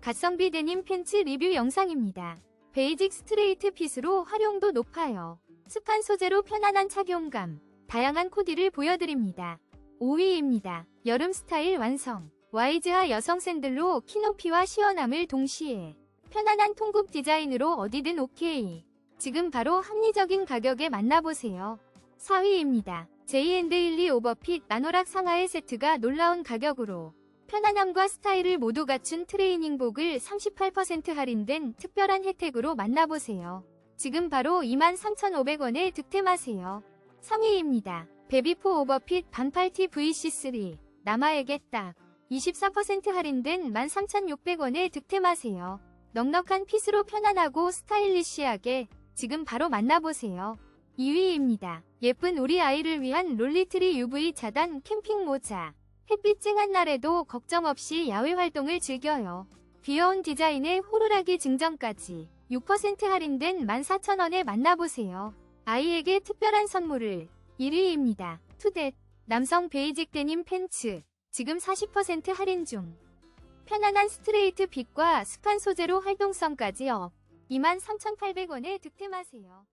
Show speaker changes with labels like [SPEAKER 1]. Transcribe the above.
[SPEAKER 1] 가성비 데님 팬츠 리뷰 영상입니다. 베이직 스트레이트 핏으로 활용도 높아요. 습한 소재로 편안한 착용감, 다양한 코디를 보여드립니다. 5위입니다. 여름 스타일 완성. 와이즈하 여성 샌들로 키 높이와 시원함을 동시에 편안한 통굽 디자인으로 어디든 오케이. 지금 바로 합리적인 가격에 만나보세요. 4위입니다. J&데일리 오버핏 나노락 상하의 세트가 놀라운 가격으로 편안함과 스타일을 모두 갖춘 트레이닝복을 38% 할인된 특별한 혜택으로 만나보세요. 지금 바로 23,500원에 득템하세요. 3위입니다. 베비포 오버핏 반팔티 VC3 남아에게 딱 24% 할인된 13,600원에 득템하세요. 넉넉한 핏으로 편안하고 스타일리시하게 지금 바로 만나보세요. 2위입니다. 예쁜 우리 아이를 위한 롤리트리 UV 차단 캠핑 모자. 햇빛 쨍한 날에도 걱정 없이 야외 활동을 즐겨요. 귀여운 디자인에 호루라기 증정까지 6% 할인된 14,000원에 만나보세요. 아이에게 특별한 선물을 1위입니다. 투댓 남성 베이직 데님 팬츠 지금 40% 할인 중 편안한 스트레이트 핏과 습한 소재로 활동성까지 업 23,800원에 득템하세요.